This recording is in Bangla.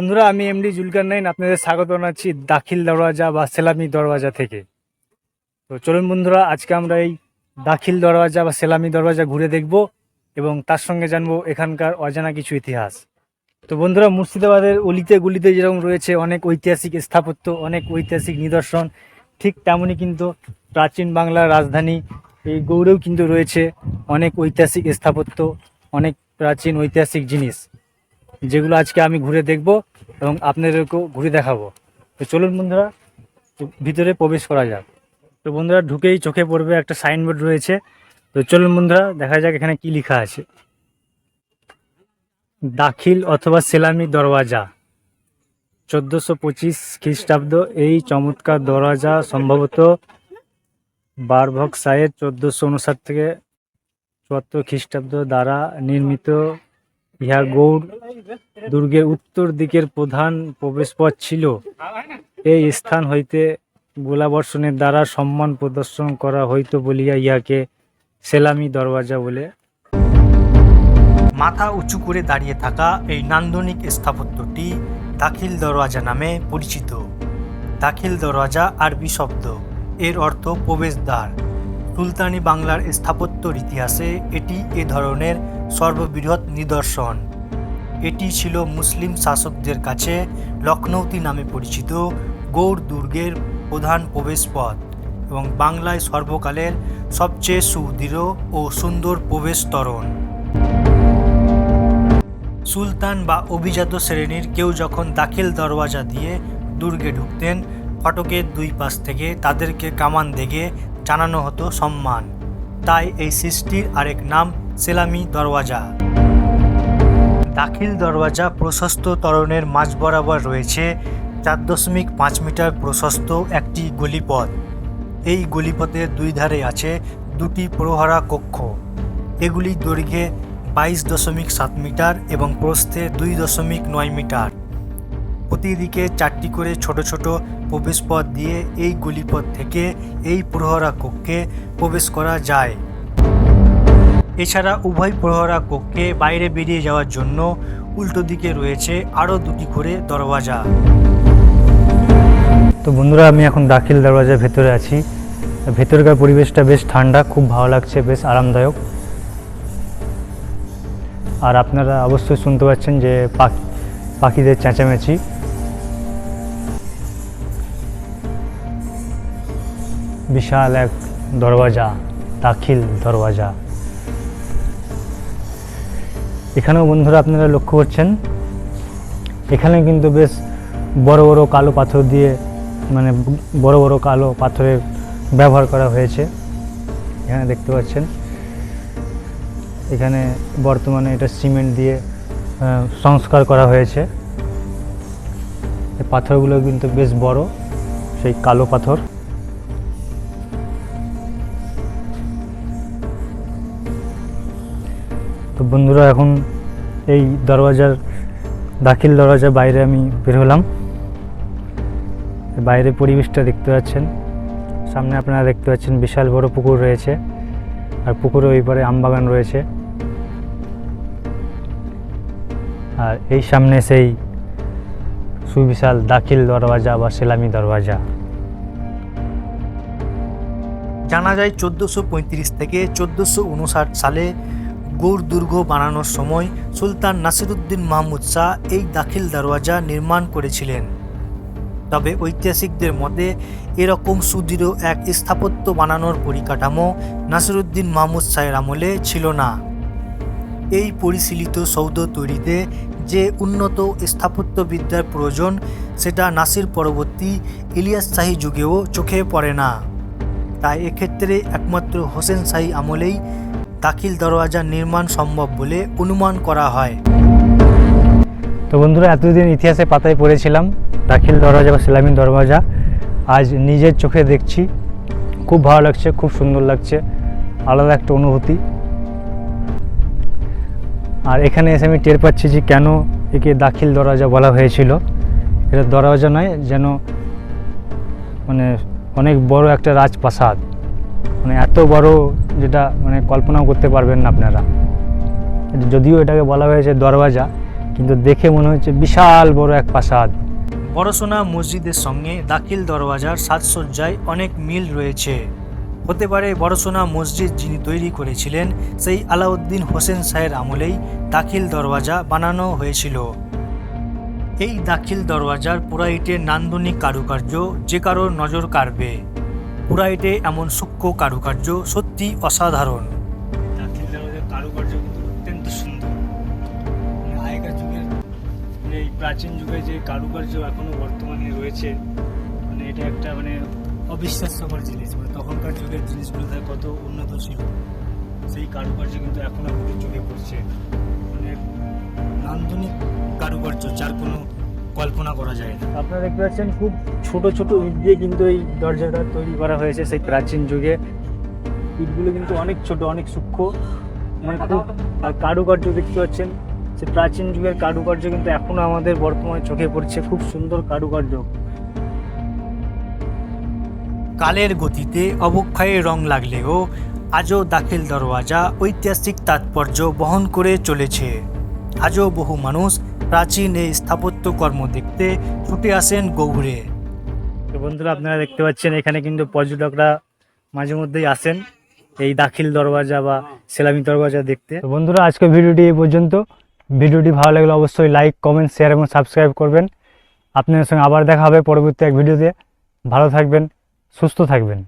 বন্ধুরা, আমি এমডি জুলকার নাইন, আপনাদের স্বাগত জানাচ্ছি দাখিল দরওয়াজা বা সেলামি দরওয়াজা থেকে। তো চলুন বন্ধুরা, আজকে আমরা এই দাখিল দরওয়াজা বা সেলামি দরওয়াজা ঘুরে দেখব এবং তার সঙ্গে জানব এখানকার অজানা কিছু ইতিহাস। তো বন্ধুরা, মুর্শিদাবাদের অলিতে গুলিতে যেরকম রয়েছে, অনেক ঐতিহাসিক স্থাপত্য, অনেক ঐতিহাসিক নিদর্শন, ঠিক তেমনই কিন্তু প্রাচীন বাংলার রাজধানী, এই গৌড়েও কিন্তু রয়েছে অনেক ঐতিহাসিক স্থাপত্য, অনেক প্রাচীন ঐতিহাসিক জিনিস। যেগুলো আজকে আমি ঘুরে দেখব এবং আপনাদেরকেও ঘুরে দেখাবো। তো চলুন বন্ধুরা, ভিতরে প্রবেশ করা যাক। তো বন্ধুরা, ঢুকেই চোখে পড়বে একটা সাইনবোর্ড রয়েছে। তো চলুন বন্ধুরা, দেখা যাক এখানে কি লেখা আছে। দাখিল অথবা সেলামি দরওয়াজা। চোদ্দোশো পঁচিশ খ্রিস্টাব্দ, এই চমৎকার দরওয়াজা সম্ভবত বারভক সাহেব চোদ্দোশো উনষাট থেকে চুয়াত্তর খ্রিস্টাব্দ দ্বারা নির্মিত ইহা গৌড় দুর্গের উত্তর দিকের প্রধান প্রবেশপথ ছিল। এই স্থান হইতে গোলাবর্ষণের দ্বারা সম্মান প্রদর্শন করা হইত বলিয়া ইহাকে সেলামি দরওয়াজা বলে। মাথা উঁচু করে দাঁড়িয়ে থাকা এই নান্দনিক স্থাপত্যটি দাখিল দরওয়াজা নামে পরিচিত। দাখিল দরওয়াজা আরবি শব্দ। এর অর্থ প্রবেশদ্বার। সুলতানি বাংলার স্থাপত্যর ইতিহাসে এটি এ ধরনের সর্ববৃহৎ নিদর্শন। এটি ছিল মুসলিম শাসকদের কাছে লখনৌতি নামে পরিচিত গৌড় দুর্গের প্রধান প্রবেশপথ এবং বাংলায় সর্বকালের সবচেয়ে সুদৃঢ় ও সুন্দর প্রবেশ তরণ সুলতান বা অভিজাত শ্রেণির কেউ যখন দাখিল দরওয়াজা দিয়ে দুর্গে ঢুকতেন, ফটকের দুই পাশ থেকে তাদেরকে কামান দেখে জানানো হতো সম্মান। তাই এই সৃষ্টির আরেক নাম সেলামি দরওয়াজা। দাখিল দরওয়াজা প্রশস্ত তরণের মাঝ বরাবর রয়েছে চার দশমিক পাঁচ মিটার প্রশস্ত একটি গলিপথ। এই গলিপথের দুই ধারে আছে দুটি প্রহরা কক্ষ। এগুলি দৈর্ঘ্যে বাইশ দশমিক সাত মিটার এবং প্রস্থে দুই দশমিক নয় মিটার। প্রতিদিকে চারটি করে ছোট ছোট প্রবেশপথ দিয়ে এই গলিপথ থেকে এই প্রহরা কক্ষে প্রবেশ করা যায়। এছাড়া উভয় প্রহরা কক্ষে বাইরে বেরিয়ে যাওয়ার জন্য উল্টো দিকে রয়েছে আরও দুটি করে দরওয়াজা। তো বন্ধুরা, আমি এখন দাখিল দরওয়াজার ভেতরে আছি। ভেতরকার পরিবেশটা বেশ ঠান্ডা, খুব ভালো লাগছে, বেশ আরামদায়ক। আর আপনারা অবশ্যই শুনতে পাচ্ছেন যে পাখি পাখিদের চেঁচামেচি। বিশাল এক দরওয়াজা, দাখিল দরওয়াজা। এখানেও বন্ধুরা আপনারা লক্ষ্য করছেন, এখানে কিন্তু বেশ বড় বড় কালো পাথর দিয়ে মানে বড় বড় কালো পাথরের ব্যবহার করা হয়েছে। এখানে দেখতে পাচ্ছেন, এখানে বর্তমানে এটা সিমেন্ট দিয়ে সংস্কার করা হয়েছে। পাথরগুলো কিন্তু বেশ বড়, সেই কালো পাথর। তো বন্ধুরা, এখন এই দরওয়াজার, দাখিল দরওয়াজার বাইরে আমি বের হলাম। বাইরে পরিবেশটা দেখতে পাচ্ছেন। সামনে আপনারা দেখতে পাচ্ছেন বিশাল বড় পুকুর রয়েছে। আর পুকুরের ওই পারে আমবাগান রয়েছে। আর এই সামনে সেই সুবিশাল দাখিল দরওয়াজা বা সেলামি দরওয়াজা। জানা যায়, চোদ্দোশো পঁয়ত্রিশ থেকে চোদ্দোশো সালে গৌড় দুর্গ বানানোর সময় সুলতান নাসিরুদ্দিন মাহমুদ শাহ এই দাখিল দরওয়াজা নির্মাণ করেছিলেন। তবে ঐতিহাসিকদের মতে, এরকম সুদৃঢ় এক স্থাপত্য বানানোর পরিকাঠামো নাসিরুদ্দিন মাহমুদ শাহের আমলে ছিল না। এই পরিশীলিত সৌধ তৈরিতে যে উন্নত স্থাপত্যবিদ্যার প্রয়োজন, সেটা নাসির পরবর্তী ইলিয়াস শাহী যুগেও চোখে পড়ে না। তাই এক্ষেত্রে একমাত্র হোসেন শাহী আমলেই দাখিল দরওয়াজা নির্মাণ সম্ভব বলে অনুমান করা হয়। তো বন্ধুরা, এতদিন ইতিহাসে পাতায় পড়েছিলাম, দাখিল দরওয়াজা বা সেলামিন দরওয়াজা। আজ নিজের চোখে দেখছি, খুব ভালো লাগছে, খুব সুন্দর লাগছে, আলাদা একটা অনুভূতি। আর এখানে এসে আমি টের পাচ্ছি যে কেন একে দাখিল দরওয়াজা বলা হয়েছিল। এটা দরওয়াজা নয়, যেন মানে অনেক বড় একটা রাজপ্রাসাদ। মানে এত বড় যেটা মানে কল্পনাও করতে পারবেন না আপনারা। যদিও এটাকে বলা হয়েছে দরওয়াজা, কিন্তু দেখে মনে হচ্ছে বিশাল বড় এক প্রাসাদ। বড়সোনা মসজিদের সঙ্গে দাখিল দরওয়াজার সাজসজ্জায় অনেক মিল রয়েছে। হতে পারে বড়সোনা মসজিদ যিনি তৈরি করেছিলেন, সেই আলাউদ্দিন হোসেন শাহের আমলেই দাখিল দরওয়াজা বানানো হয়েছিল। এই দাখিল দরওয়াজার পুরাইটের নান্দনিক কারুকার্য যে কারোর নজর কাড়বে। পুরাইটে এমন সূক্ষ্ম কারুকার্য সত্যি অসাধারণ। দাখিল কারুকার্য কিন্তু অত্যন্ত সুন্দর। মানে আগেকার যুগের মানে এই প্রাচীন যুগে যে কারুকার্য এখনও বর্তমানে রয়েছে মানে এটা একটা মানে অবিশ্বাস্যকর জিনিস। মানে তখনকার যুগের জিনিসগুলো তার কত উন্নত ছিল সেই কারুকার্য কিন্তু এখন আমাদের চোখে পড়ছে। মানে নান্দনিক কারুকার্য যার কোনো কল্পনা করা যায় না। আপনারা দেখতে পাচ্ছেন খুব ছোট ছোট ইট দিয়ে কিন্তু এই দরজাটা তৈরি করা হয়েছে সেই প্রাচীন যুগে। ইটগুলো কিন্তু অনেক ছোট, অনেক সূক্ষ্ম। মানে খুব কারুকার্য দেখতে পাচ্ছেন। সে প্রাচীন যুগের কারুকার্য কিন্তু এখনও আমাদের বর্তমানে চোখে পড়ছে। খুব সুন্দর কারুকার্য। কালের গতিতে অবক্ষয়ে রং লাগলেও আজও দাখিল দরওয়াজা ঐতিহাসিক তাৎপর্য বহন করে চলেছে। আজও বহু মানুষ প্রাচীন এই স্থাপত্য কর্ম দেখতে ছুটে আসেন গৌড়ে। তো বন্ধুরা, আপনারা দেখতে পাচ্ছেন, এখানে কিন্তু পর্যটকরা মাঝে মধ্যেই আসেন এই দাখিল দরওয়াজা বা সেলামি দরওয়াজা দেখতে। তো বন্ধুরা আজকে ভিডিওটি এই পর্যন্ত। ভিডিওটি ভালো লাগলে অবশ্যই লাইক কমেন্ট শেয়ার এবং সাবস্ক্রাইব করবেন। আপনাদের সঙ্গে আবার দেখা হবে পরবর্তী এক ভিডিওতে। ভালো থাকবেন, সুস্থ থাকবেন।